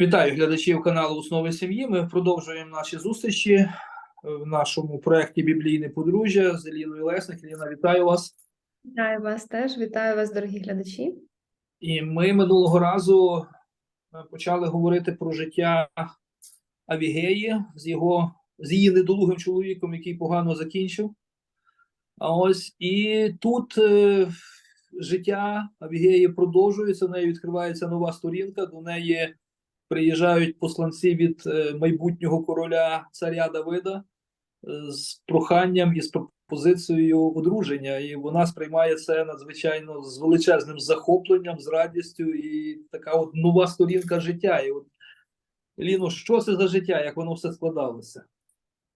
Вітаю глядачів каналу Основи сім'ї. Ми продовжуємо наші зустрічі в нашому проєкті Біблійне подружжя з Еліною Лесник. Еліна, вітаю вас. Вітаю вас теж, вітаю вас, дорогі глядачі. І ми минулого разу е, почали говорити про життя Авігеї з його з її недолугим чоловіком, який погано закінчив. А ось і тут е, життя Авігеї продовжується. В неї відкривається нова сторінка. До неї приїжджають посланці від е, майбутнього короля царя Давида е, з проханням і з пропозицією одруження. І вона сприймає це надзвичайно з величезним захопленням, з радістю, і така от нова сторінка життя. І от Ліно, що це за життя? Як воно все складалося?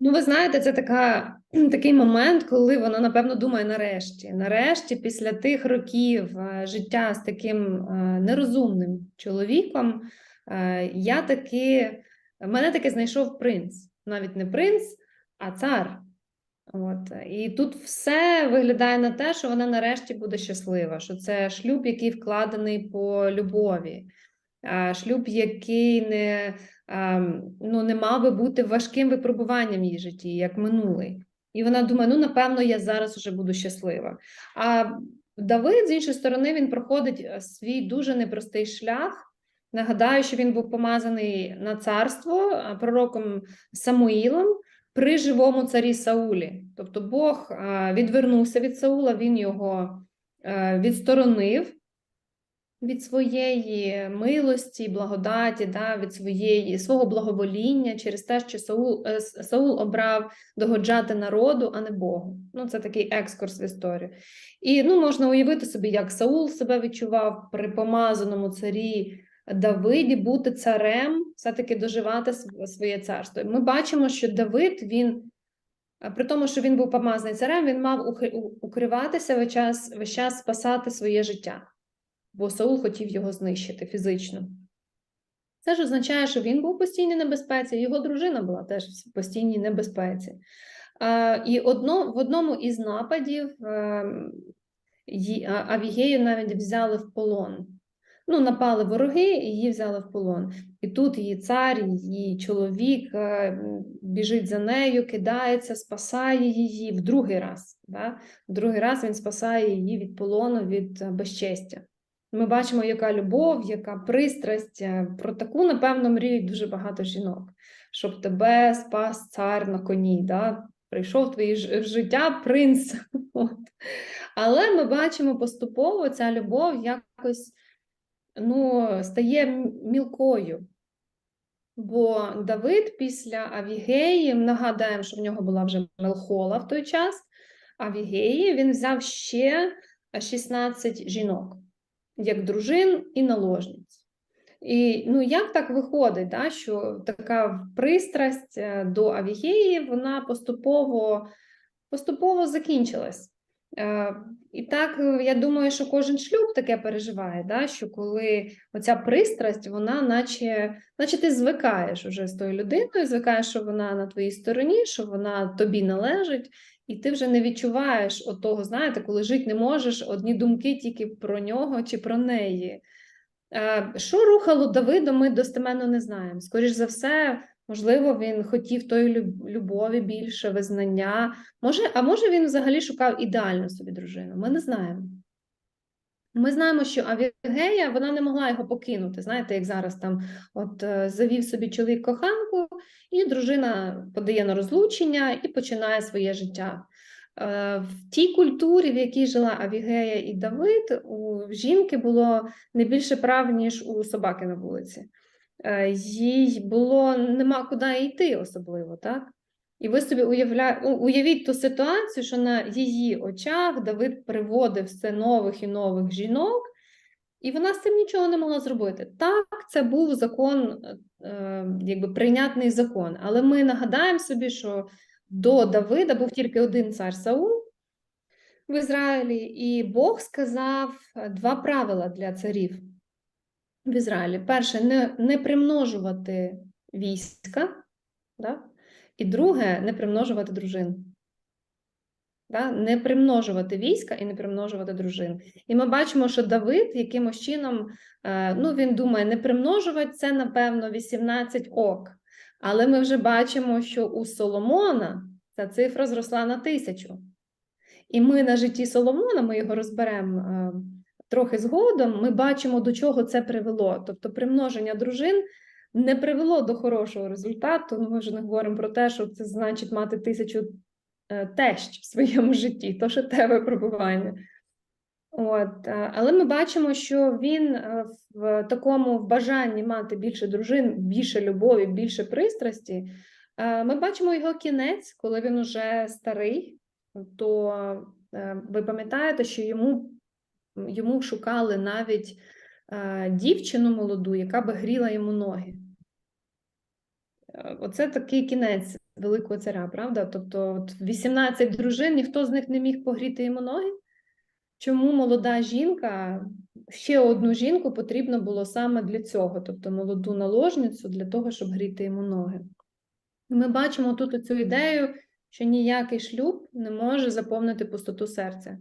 Ну, ви знаєте, це така, такий момент, коли вона, напевно, думає нарешті. Нарешті, після тих років е, життя з таким нерозумним чоловіком, я таки, мене таки знайшов принц. Навіть не принц, а цар. От. І тут все виглядає на те, що вона нарешті буде щаслива, що це шлюб, який вкладений по любові, шлюб, який не, ну, не мав би бути важким випробуванням її житті, як минулий. І вона думає: ну, напевно, я зараз вже буду щаслива. А Давид, з іншої сторони, він проходить е, свій дуже непростий шлях. Нагадаю, що він був помазаний на царство пророком Самуїлом при живому царі Саулі. Тобто Бог відвернувся від Саула, він його е, відсторонив від своєї милості, благодаті, да, від своєї свого благовоління через те, що Саул, е, Саул обрав догоджати народу, а не Богу. Ну, це такий екскурс в історію. І ну, можна уявити собі, як Саул себе відчував при помазаному царі Давиді бути царем, все-таки доживати своє царство. Ми бачимо, що Давид він. При тому, що він був помазаний царем, він мав укриватися весь час, весь час спасати своє життя бо Саул хотів його знищити фізично. Це ж означає, що він був в постійній небезпеці, його дружина була теж в постійній небезпеці. А, і одно, в одному із нападів ем, Авігею навіть взяли в полон. Ну, напали вороги, і її взяли в полон. І тут її цар, її чоловік е, біжить за нею, кидається, спасає її в другий раз. Да? В другий раз він спасає її від полону, від е, безчестя. Ми бачимо, яка любов, яка пристрасть. Е, Про таку, напевно, мріють дуже багато жінок, щоб тебе спас цар на коні. Да? Прийшов в твоє життя принц. От. Але ми бачимо поступово ця любов якось ну, стає мілкою. Бо Давид після Авігеї, нагадаємо, що в нього була вже Мелхола в той час, Авігеї він взяв ще 16 жінок як дружин і наложниць. І ну, як так виходить, да, що така пристрасть е, до Авігеї, вона поступово, поступово закінчилась. Е, І так, е, я думаю, що кожен шлюб таке переживає, да, що коли оця пристрасть, вона наче, наче ти звикаєш уже з тою людиною, звикаєш, що вона на твоїй стороні, що вона тобі належить, і ти вже не відчуваєш отого, знаєте, коли жити не можеш, одні думки тільки про нього чи про неї. Е, Що рухало Давида, ми достеменно не знаємо. Скоріш за все, можливо, він хотів тої любові більше, визнання. Може, а може він взагалі шукав ідеальну собі дружину? Ми не знаємо. Ми знаємо, що Авігея вона не могла його покинути. Знаєте, як зараз там от е, завів собі чоловік коханку, і дружина подає на розлучення і починає своє життя. Е, В тій культурі, в якій жила Авігея і Давид, у жінки було не більше прав, ніж у собаки на вулиці. Е, Їй було нема куди йти особливо, так? І ви собі уявля... уявіть ту ситуацію, що на її очах Давид приводив все нових і нових жінок, і вона з цим нічого не могла зробити. Так, це був закон, е, якби прийнятний закон. Але ми нагадаємо собі, що до Давида був тільки один цар Саул в Ізраїлі, і Бог сказав е, два правила для царів в Ізраїлі. Перше, не, не примножувати війська, да? і друге, не примножувати дружин. Да? Не примножувати війська і не примножувати дружин. І ми бачимо, що Давид якимось чином, е, ну він думає, не примножувати це, напевно, 18 ок. Але ми вже бачимо, що у Соломона ця цифра зросла на тисячу. І ми на житті Соломона, ми його розберемо е, трохи згодом, ми бачимо, до чого це привело. Тобто примноження дружин не привело до хорошого результату. Ну, ми вже не говоримо про те, що це значить мати тисячу е, тещ в своєму житті, то ще те випробування. От, е, але ми бачимо, що він е, в такому бажанні мати більше дружин, більше любові, більше пристрасті. Ми бачимо його кінець, коли він уже старий, то ви пам'ятаєте, що йому, йому шукали навіть е, дівчину молоду, яка би гріла йому ноги. Е, Оце такий кінець великого царя, правда? Тобто, от 18 дружин, ніхто з них не міг погріти йому ноги. Чому молода жінка, ще одну жінку потрібно було саме для цього, тобто молоду наложницю для того, щоб гріти йому ноги. Ми бачимо тут цю ідею, що ніякий шлюб не може заповнити пустоту серця,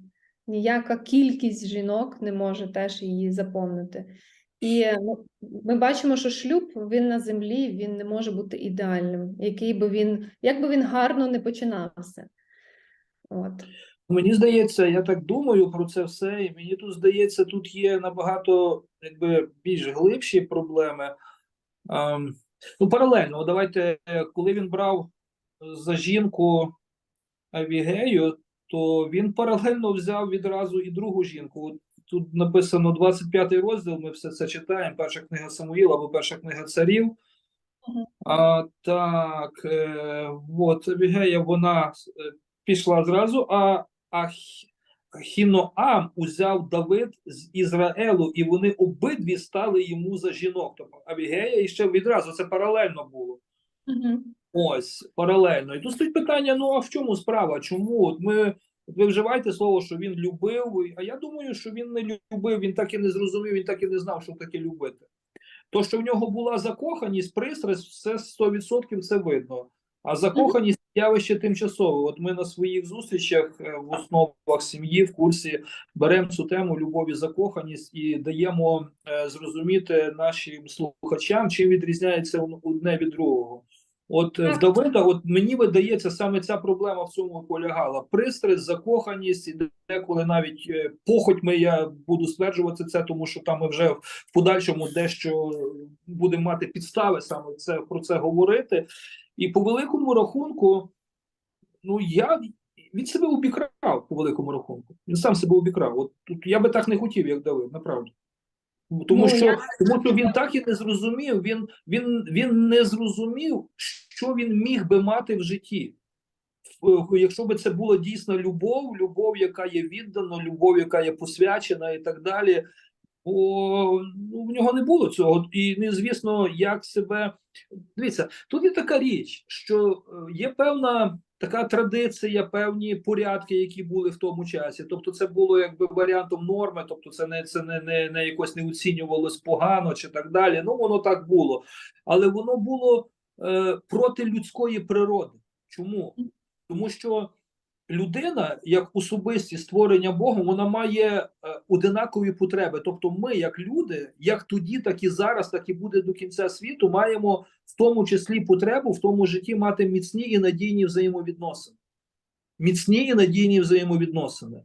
ніяка кількість жінок не може теж її заповнити. І ну, ми бачимо, що шлюб він на землі він не може бути ідеальним, який би він, як би він гарно не починався. От. Мені здається, я так думаю про це все, і мені тут здається, тут є набагато якби більш глибші проблеми. Ем, ну, паралельно, давайте, е, коли він брав за жінку Авігею, то він паралельно взяв відразу і другу жінку. От тут написано 25 розділ, ми все це читаємо. Перша книга Самуїла або перша книга царів. А, так, е, от Авігея, вона е, пішла зразу, а, а Хіноам узяв Давид з Ізраїлу, і вони обидві стали йому за жінок. Тобто Авігея і ще відразу це паралельно було. Мгм. Ось паралельно. І тут стоїть питання: ну а в чому справа? Чому? От ми ви вживаєте слово, що він любив, а я думаю, що він не любив, він так і не зрозумів, він так і не знав, що таке любити. То, що в нього була закоханість, пристрасть, все 100% це видно. А закоханість явище тимчасове. От ми на своїх зустрічах е, в основах сім'ї в курсі беремо цю тему любові, закоханість і даємо е, зрозуміти нашим слухачам, чим відрізняється одне від другого. От е, в Так. Давида, от мені видається, саме ця проблема в цьому полягала. Пристрасть, закоханість, і деколи навіть е, похотьми я буду стверджувати це, тому що там ми вже в подальшому дещо будемо мати підстави саме це про це говорити. І по великому рахунку, ну я він себе обікрав по великому рахунку. Він сам себе обікрав. От тут я би так не хотів, як Давид, направду. Тому Ну, що, я- тому що він так і не зрозумів. Він, він, він не зрозумів, що він міг би мати в житті. Якщо би це була дійсна любов, любов, яка є віддана, любов, яка є посвячена, і так далі. Бо ну, в нього не було цього. І незвісно, як себе. Дивіться, тут є така річ, що е, є певна така традиція, певні порядки, які були в тому часі. Тобто, це було якби варіантом норми, тобто, це не це не, не, не якось не оцінювалось погано чи так далі. Ну, воно так було. Але воно було е, проти людської природи. Чому? Тому що людина, як особистість створення Богом, вона має е, одинакові потреби. Тобто, ми, як люди, як тоді, так і зараз, так і буде до кінця світу, маємо в тому числі потребу в тому житті мати міцні і надійні взаємовідносини. Міцні і надійні взаємовідносини.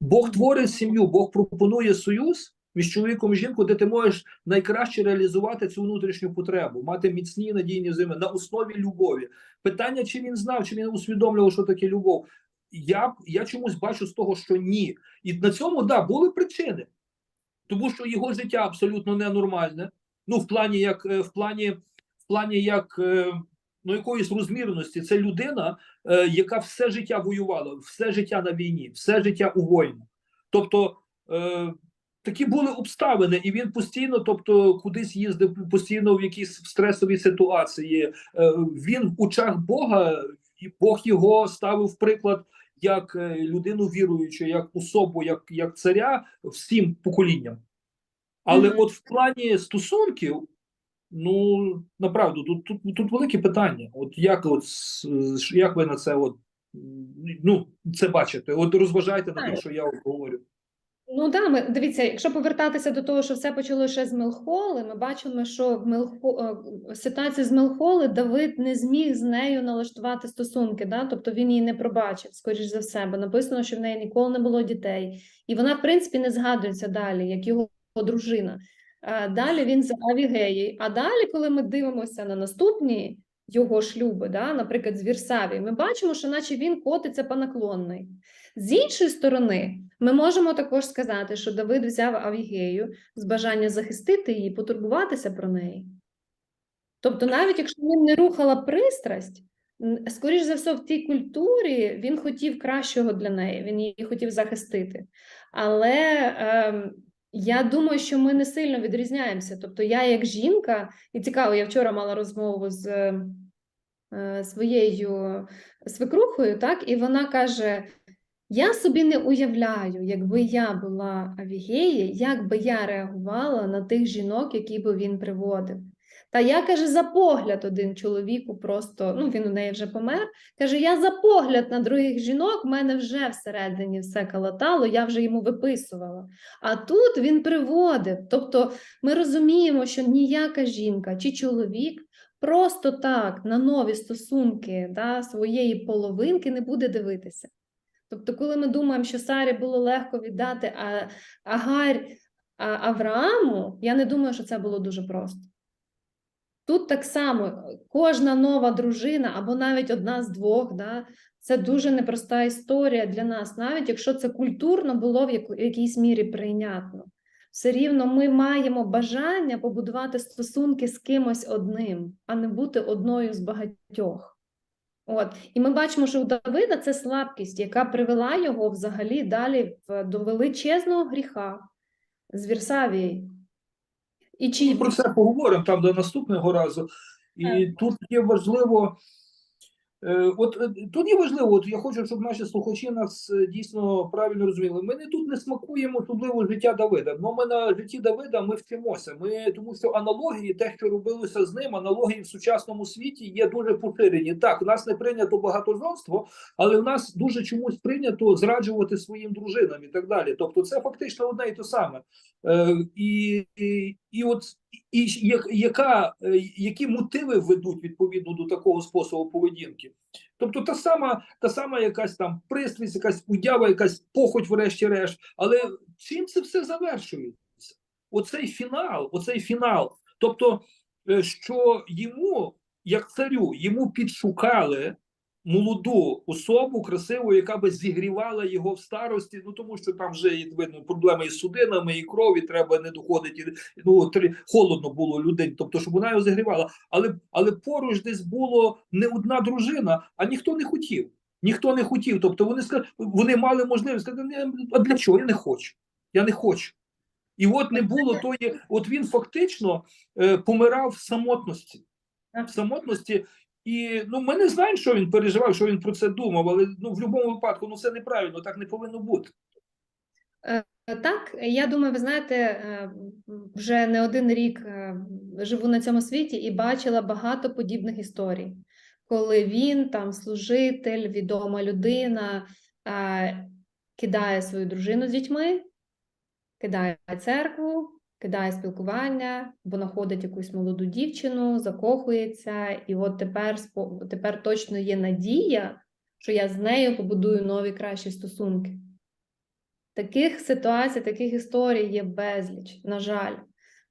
Бог творить сім'ю, Бог пропонує союз між чоловіком і жінкою, де ти можеш найкраще реалізувати цю внутрішню потребу, мати міцні і надійні взаємини на основі любові. Питання, чи він знав, чи він усвідомлював, що таке любов. Я, я чомусь бачу з того, що ні. І на цьому да, були причини. Тому що його життя абсолютно ненормальне. Ну, в плані як е, в плані, в плані як е, ну, якоїсь розмірності. Це людина, е, яка все життя воювала, все життя на війні, все життя у війні. Тобто такі були обставини, і він постійно, тобто, кудись їздив, постійно в якісь стресові ситуації. Він в очах Бога, і Бог його ставив приклад як е, людину віруючу, як особу, як, як царя всім поколінням. Але Мгм. от в плані стосунків, ну направду, тут, тут, тут велике питання. От як, от, як ви на це от ну, це бачите. От розважайте на те, що я говорю. Ну да, ми дивіться, якщо повертатися до того, що все почалося ще з Мелхоли, ми бачимо, що в Мелхо е, ситуації з Мелхоли Давид не зміг з нею налаштувати стосунки, да? тобто він її не пробачив, скоріш за все, бо написано, що в неї ніколи не було дітей, і вона, в принципі, не згадується далі, як його дружина. Далі він з Авігеєю. А далі, коли ми дивимося на наступні його шлюби, да, наприклад, з Вірсаві, ми бачимо, що наче він котиться по наклонний. З іншої сторони, ми можемо також сказати, що Давид взяв Авігею з бажання захистити її, потурбуватися про неї. Тобто, навіть якщо він не рухала пристрасть, скоріш за все, в тій культурі він хотів кращого для неї, він її хотів захистити. Але ем, я думаю, що ми не сильно відрізняємося. Тобто, я як жінка, і цікаво, я вчора мала розмову з е, своєю свекрухою, так, і вона каже: я собі не уявляю, якби я була Авігеєю, як би я реагувала на тих жінок, які би він приводив. Та я каже, за погляд один чоловіку просто, ну він у неї вже помер. Каже: я за погляд на других жінок, в мене вже всередині все калатало, я вже йому виписувала. А тут він приводив. Тобто ми розуміємо, що ніяка жінка чи чоловік просто так на нові стосунки да, своєї половинки не буде дивитися. Тобто, коли ми думаємо, що Сарі було легко віддати Агарь Аврааму, я не думаю, що це було дуже просто. Тут так само кожна нова дружина, або навіть одна з двох, да, це дуже непроста історія для нас, навіть якщо це культурно було в якійсь мірі прийнятно. Все рівно ми маємо бажання побудувати стосунки з кимось одним, а не бути одною з багатьох. От. І ми бачимо, що у Давида це слабкість, яка привела його взагалі далі до величезного гріха з Вірсавії. І чи Ми про це поговоримо там до наступного разу. І тут є важливо. Е, От е, є важливо, от я хочу, щоб наші слухачі нас е, дійсно правильно розуміли. Ми не тут не смакуємо особливо життя Давида. Ну ми на житті Давида ми вчимося. Ми тому, що аналогії, те, що робилося з ним, аналогії в сучасному світі є дуже поширені. Так, у нас не прийнято багатожонство, але в нас дуже чомусь прийнято зраджувати своїм дружинам і так далі. Тобто, це фактично одне і те саме. Е, і, і, і от і яка, е, які мотиви ведуть відповідно до такого способу поведінки? Тобто та сама, та сама якась там пристрість, якась уява, якась похоть, врешті-решт. Але чим це все завершується? Оцей фінал, оцей фінал. Тобто, е, що йому, як царю, йому підшукали молоду особу красиву, яка би зігрівала його в старості. Ну тому що там вже видно проблеми із судинами, і крові треба не доходити. Ну три холодно було людей, тобто, щоб вона його зігрівала. Але але поруч десь було не одна дружина, а ніхто не хотів. Ніхто не хотів. Тобто вони сказали, вони мали можливість сказати, а для чого? Я не хочу. Я не хочу. І от не було тої, от він фактично е, помирав в самотності. В самотності. І ну, ми не знаємо, що він переживав, що він про це думав, але ну, в будь-якому випадку ну, це неправильно, так не повинно бути. Е, Так, я думаю, ви знаєте, е, вже не один рік е, живу на цьому світі і бачила багато подібних історій, коли він, там, служитель, відома людина, е, кидає свою дружину з дітьми, кидає церкву, кидає спілкування, бо знаходить якусь молоду дівчину, закохується, і от тепер, тепер точно є надія, що я з нею побудую нові кращі стосунки. Таких ситуацій, таких історій є безліч, на жаль.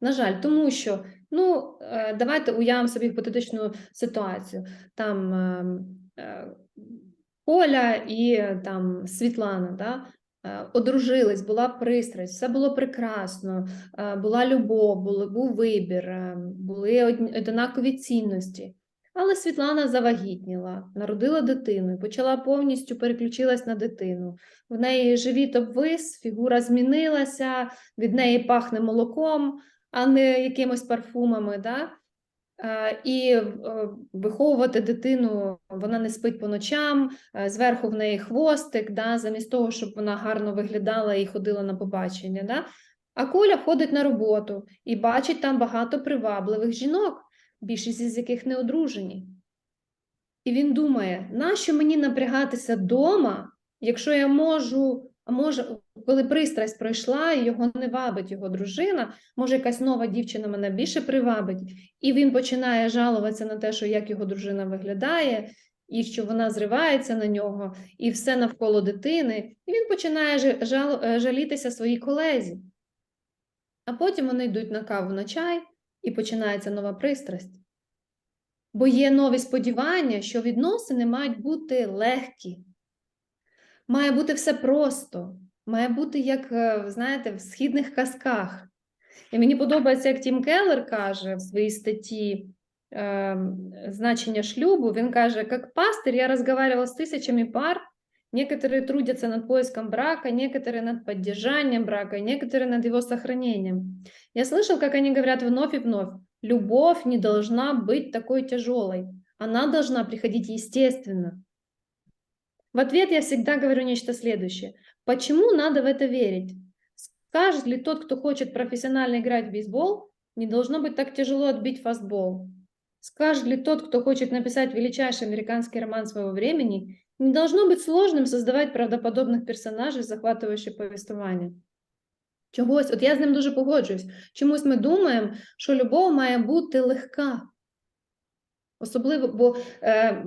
На жаль, тому що ну, е, давайте уявимо собі гіпотетичну ситуацію. Там ем, е, і е, там Світлана, да? Е, одружились, була пристрасть, все було прекрасно, е, була любов, був вибір, е, були однакові цінності. Але Світлана завагітніла, народила дитину, почала повністю переключилась на дитину. В неї живіт обвис, фігура змінилася, від неї пахне молоком, а не якимось парфумами. Да? Е, І е, виховувати дитину, вона не спить по ночам, е, зверху в неї хвостик, да? замість того, щоб вона гарно виглядала і ходила на побачення. Да? А Коля ходить на роботу і бачить там багато привабливих жінок, більшість із яких не одружені. І він думає, нащо мені напрягатися вдома, якщо я можу, може, коли пристрасть пройшла, його не вабить його дружина, може, якась нова дівчина мене більше привабить, і він починає жалуватися на те, що як його дружина виглядає, і що вона зривається на нього, і все навколо дитини, і він починає жал- е, жалітися своїй колезі. А потім вони йдуть на каву на чай, і починається нова пристрасть. Бо є нові сподівання, що відносини мають бути легкі. Має бути все просто, має бути, як, е, знаєте, в східних казках. І мені подобається, як Тім Келлер каже в своїй статті е, значення шлюбу. Він каже, як пастир я разговаривал с тысячами пар, некоторые трудятся над поиском брака, некоторые над поддержанием брака, и некоторые над его сохранением. Я слышал, как они говорят вновь и вновь, любовь не должна быть такой тяжелой, она должна приходить естественно. В ответ я всегда говорю нечто следующее. Почему надо в это верить? Скажет ли тот, кто хочет профессионально играть в бейсбол, не должно быть так тяжело отбить фастбол? Скажет ли тот, кто хочет написать величайший американский роман своего времени, не должно быть сложным создавать правдоподобних персонажей, захватуючи повествування? Чогось, от я з ним дуже погоджуюсь. Чомусь ми думаємо, що любов має бути легка. Особливо, бо, е,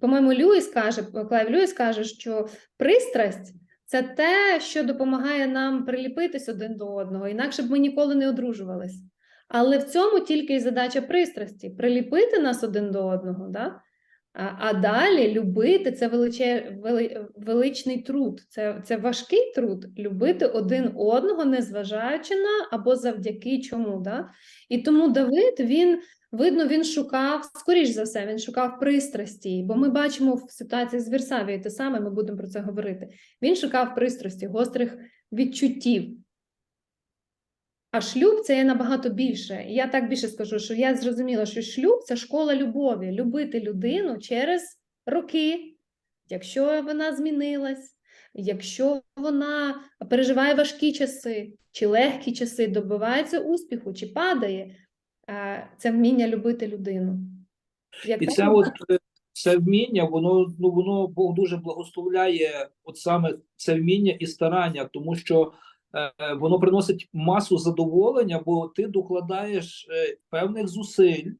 по-моєму, Льюіс каже, Клайв Льюіс каже, що пристрасть це те, що допомагає нам приліпитись один до одного, інакше б ми ніколи не одружувались. Але в цьому тільки і задача пристрасті приліпити нас один до одного. Да? А, а далі любити це величе, вели, величний труд, це, це важкий труд любити один одного, незважаючи на або завдяки чому. Да? І тому Давид він. Видно, він шукав, скоріш за все, він шукав пристрасті, бо ми бачимо в ситуації з Версавією те саме, ми будемо про це говорити. Він шукав пристрасті, гострих відчуттів. А шлюб це є набагато більше. Я так більше скажу, що я зрозуміла, що шлюб це школа любові, любити людину через роки, якщо вона змінилась, якщо вона переживає важкі часи, чи легкі часи, добивається успіху, чи падає. Е, Це вміння любити людину. Як І так? це от е, це вміння, воно ну воно Бог дуже благословляє, от саме це вміння і старання, тому що е, воно приносить масу задоволення, бо ти докладаєш е, певних зусиль,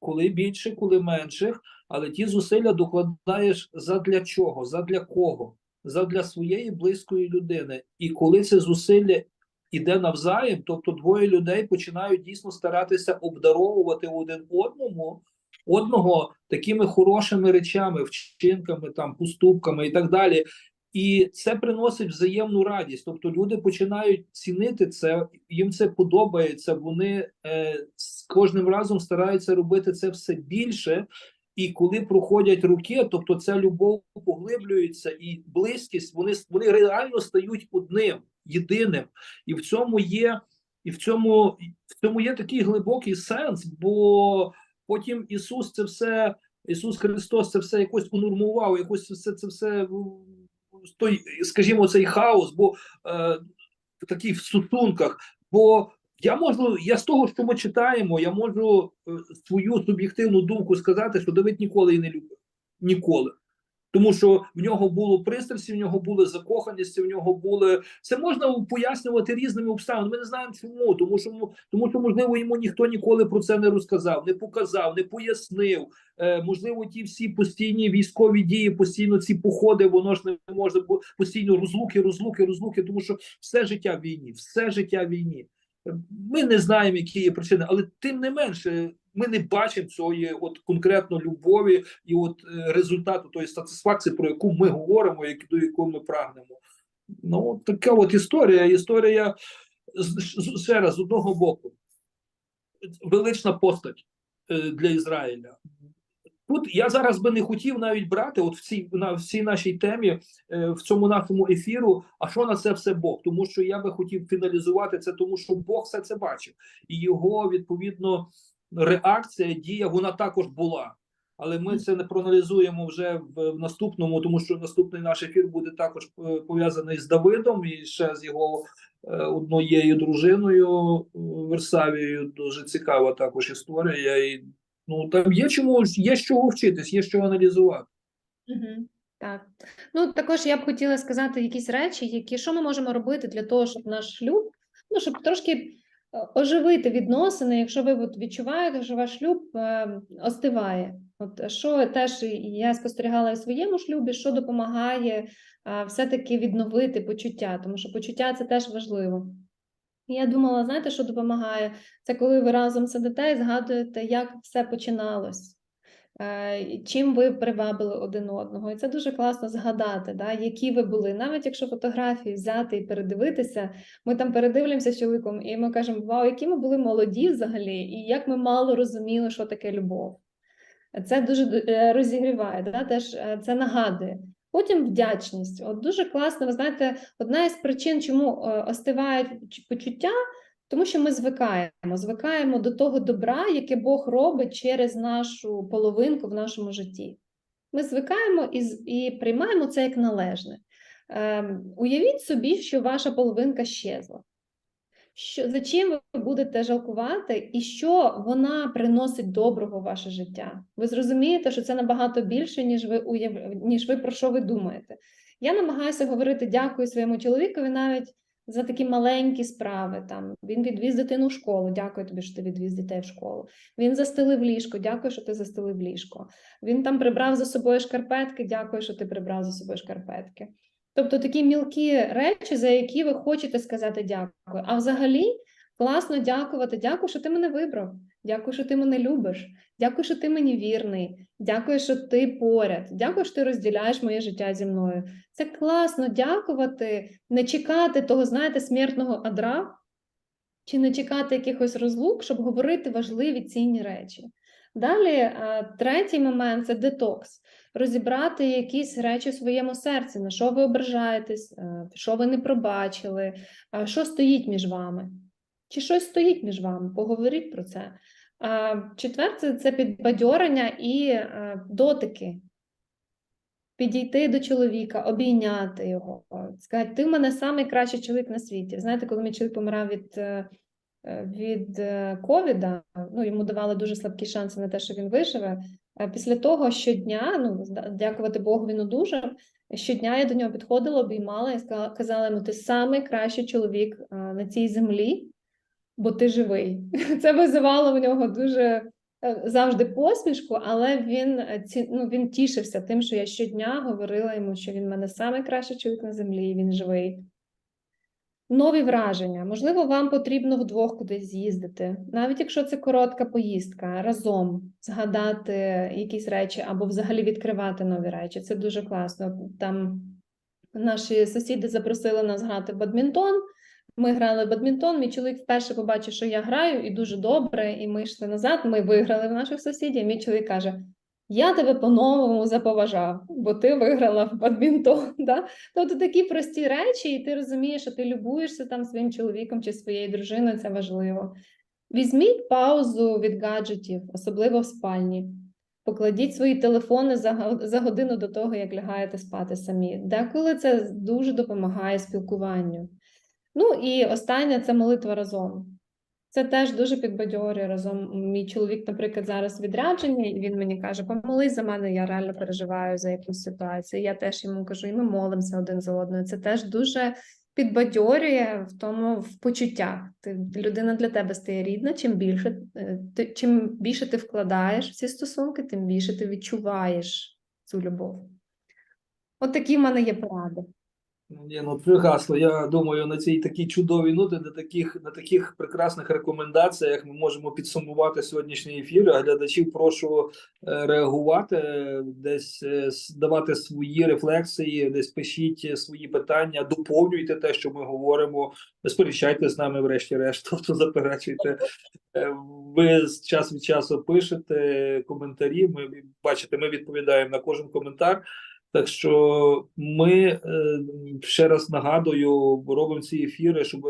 коли більше, коли менших, але ті зусилля докладаєш задля чого? Задля кого? Задля своєї близької людини. І коли це зусилля іде навзаєм, тобто двоє людей починають дійсно старатися обдаровувати один одному одного такими хорошими речами, вчинками, там, поступками і так далі. І це приносить взаємну радість. Тобто люди починають цінити це, їм це подобається. Вони е, з кожним разом стараються робити це все більше. І коли проходять роки, тобто ця любов поглиблюється і близькість, вони вони реально стають одним, єдиним. І в цьому є, і в цьому, в цьому є такий глибокий сенс, бо потім Ісус це все, Ісус Христос це все якось унормував, якось все це все той, скажімо, цей хаос, бо е, в стосунках. Бо я можу, я з того, що ми читаємо, я можу е, свою суб'єктивну думку сказати, що Давид ніколи її не любив. Ніколи. Тому що в нього було пристрасті, в нього були закоханості, в нього були. Це можна пояснювати різними обставинами. Ми не знаємо чому, тому що тому що, можливо, йому ніхто ніколи про це не розказав, не показав, не пояснив. Е, можливо, ті всі постійні військові дії, постійно ці походи, воно ж не може бути постійно розлуки, розлуки, розлуки, тому що все життя війні, все життя війні. Ми не знаємо, які є причини, але тим не менше, ми не бачимо цієї от конкретно любові і от е, результату тої сатисфакції, про яку ми говоримо, як до якої ми прагнемо. Ну така от історія. Історія ще раз з одного боку, велична постать е, для Ізраїля. Тут я зараз би не хотів навіть брати, от в цій на в цій нашій темі, е, в цьому нашому ефіру. А що на це все Бог? Тому що я би хотів фіналізувати це, тому що Бог все це бачив, і його відповідно реакція, дія вона також була. Але ми це не проаналізуємо вже в, наступному, тому що наступний наш ефір буде також е, пов'язаний з Давидом і ще з його е, однією дружиною Версавією. Дуже цікава також історія. І Ну там є чому є з чого вчитись, є що аналізувати. Угу. Так. Ну, також я б хотіла сказати якісь речі, які що ми можемо робити для того, щоб наш шлюб, ну, щоб трошки е, оживити відносини, якщо ви от відчуваєте, що ваш шлюб е, остиває. От що теж я спостерігала в своєму шлюбі, що допомагає е, все-таки відновити почуття, тому що почуття це теж важливо. Я думала, знаєте, що допомагає? Це коли ви разом сидите і згадуєте, як все починалось. Е, Чим ви привабили один одного, і це дуже класно згадати, да, які ви були. Навіть якщо фотографії взяти і передивитися, ми там передивлюємося з чоловіком, і ми кажемо, вау, які ми були молоді взагалі, і як ми мало розуміли, що таке любов. Це дуже е, розігріває, да, теж е, це нагадує. Потім вдячність. От дуже класно, ви знаєте, одна із причин, чому е, остивають почуття, тому що ми звикаємо, звикаємо до того добра, яке Бог робить через нашу половинку в нашому житті. Ми звикаємо і, і приймаємо це як належне. Ем, уявіть собі, що ваша половинка щезла. Що, за чим ви будете жалкувати, і що вона приносить доброго в ваше життя? Ви зрозумієте, що це набагато більше, ніж ви уяв... ніж ви про що ви думаєте. Я намагаюся говорити дякую своєму чоловікові навіть за такі маленькі справи. Там він відвіз дитину в школу. Дякую тобі, що ти відвіз дітей в школу. Він застелив ліжко. Дякую, що ти застелив ліжко. Він там прибрав за собою шкарпетки. Дякую, що ти прибрав за собою шкарпетки. Тобто такі мілкі речі, за які ви хочете сказати дякую. А взагалі класно дякувати. Дякую, що ти мене вибрав. Дякую, що ти мене любиш. Дякую, що ти мені вірний. Дякую, що ти поряд. Дякую, що ти розділяєш моє життя зі мною. Це класно дякувати, не чекати того, знаєте, смертного адра, чи не чекати якихось розлук, щоб говорити важливі цінні речі. Далі, третій момент це детокс. Розібрати якісь речі в своєму серці, на що ви ображаєтесь, е, що ви не пробачили, е, що стоїть між вами. Чи щось стоїть між вами? Поговоріть про це. Четверте це підбадьорення і е, дотики. Підійти до чоловіка, обійняти його, сказати, ти в мене найкращий чоловік на світі. Знаєте, коли мій чоловік помирав від, е, е, від е, ковіда, ну, йому давали дуже слабкі шанси на те, що він виживе. Е, Після того щодня, ну, дякувати Богу, він одужав. Щодня я до нього підходила, обіймала і казала йому, ти найкращий чоловік е, на цій землі, бо ти живий. Це визивало в нього дуже е, завжди посмішку, але він, ну, він тішився тим, що я щодня говорила йому, що він в мене найкращий чоловік на землі, він живий. Нові враження. Можливо, вам потрібно вдвох кудись з'їздити, навіть якщо це коротка поїздка, разом згадати якісь речі або взагалі відкривати нові речі. Це дуже класно. Там наші сусіди запросили нас грати в бадмінтон. Ми грали в бадмінтон. Мій чоловік вперше побачив, що я граю, і дуже добре. І ми йшли назад. Ми виграли в наших сусідів. Мій чоловік каже: Я тебе по-новому заповажав, бо ти виграла в бадмінтон. Да? Тобто такі прості речі, і ти розумієш, що ти любуєшся там своїм чоловіком чи своєю дружиною. Це важливо. Візьміть паузу від гаджетів, особливо в спальні. Покладіть свої телефони за, за годину до того, як лягаєте спати самі. Деколи це дуже допомагає спілкуванню. Ну і останнє це молитва разом. Це теж дуже підбадьорює разом. Мій чоловік, наприклад, зараз відряджений, і він мені каже: помолись за мене, я реально переживаю за якусь ситуацію. Я теж йому кажу, і ми молимося один за одною. Це теж дуже підбадьорює в тому в почуттях. Ти людина для тебе стає рідна. Чим більше е, ти чим більше ти вкладаєш в ці стосунки, тим більше ти відчуваєш цю любов. От такі в мене є поради. Ні, ну прекрасно. Я думаю, на цій такій чудовій ноті, на таких на таких прекрасних рекомендаціях ми можемо підсумувати сьогоднішній ефір. А Глядачів прошу е, реагувати, десь е, давати свої рефлексії, десь пишіть свої питання, доповнюйте те, що ми говоримо. Сперечайте з нами, врешті-решт, тобто заперечуйте. Е, Ви час від часу пишете коментарі. Ми бачите, ми відповідаємо на кожен коментар. Так що ми е, ще раз нагадую, робимо ці ефіри, щоб,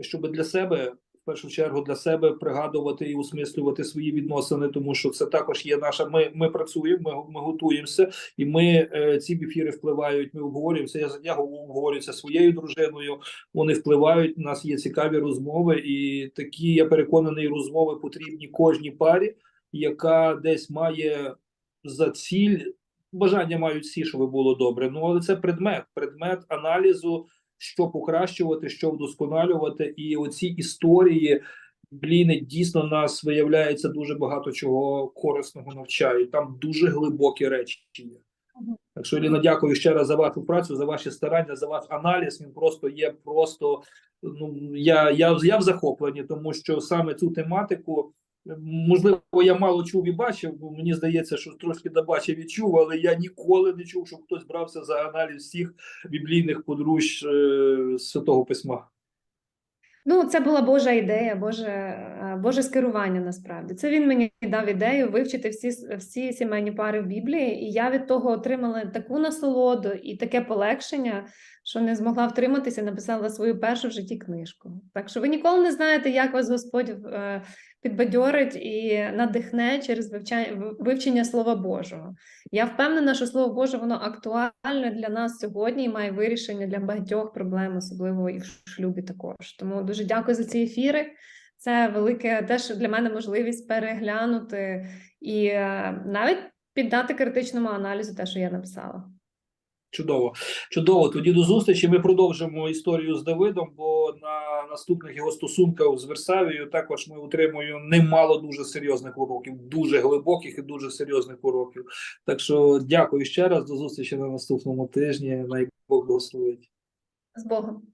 щоб для себе, в першу чергу, для себе пригадувати і усмислювати свої відносини, тому що це також є наша. Ми, ми працюємо, ми, ми готуємося, і ми е, ці ефіри впливають. Ми обговорюємося. Я, я обговорююся своєю дружиною. Вони впливають. У нас є цікаві розмови, і такі я переконаний, розмови потрібні кожній парі. яка десь має за ціль. Бажання мають всі, щоб було добре. Ну але це предмет, предмет аналізу, що покращувати, що вдосконалювати. І оці історії бліни дійсно нас виявляється дуже багато чого корисного навчають. Там дуже глибокі речі є. Так що, Ліна, дякую ще раз за вашу працю, за ваші старання, за ваш аналіз. Він просто є просто. Ну я, я, я в захопленні, тому що саме цю тематику. Можливо, я мало чув і бачив, бо мені здається, що трошки добачив і чув, але я ніколи не чув, щоб хтось брався за аналіз всіх біблійних подружж е, Святого Письма. Ну, це була Божа ідея, Боже, е, Боже скерування насправді. Це він мені дав ідею вивчити всі, всі сімейні пари в Біблії, і я від того отримала таку насолоду і таке полегшення, що не змогла втриматися, написала свою першу в житті книжку. Так що ви ніколи не знаєте, як вас Господь е, підбадьорить і надихне через вивчання, вивчення Слова Божого. Я впевнена, що Слово Боже воно актуальне для нас сьогодні і має вирішення для багатьох проблем, особливо і в шлюбі також. Тому дуже дякую за ці ефіри. Це велике теж для мене можливість переглянути і е, навіть піддати критичному аналізу те, що я написала. Чудово, чудово. Тоді до зустрічі. Ми продовжимо історію з Давидом, бо на наступних його стосунках з Версавією також ми отримуємо немало дуже серйозних уроків, дуже глибоких і дуже серйозних уроків. Так що дякую ще раз. До зустрічі на наступному тижні. Най Бог благословить. З Богом.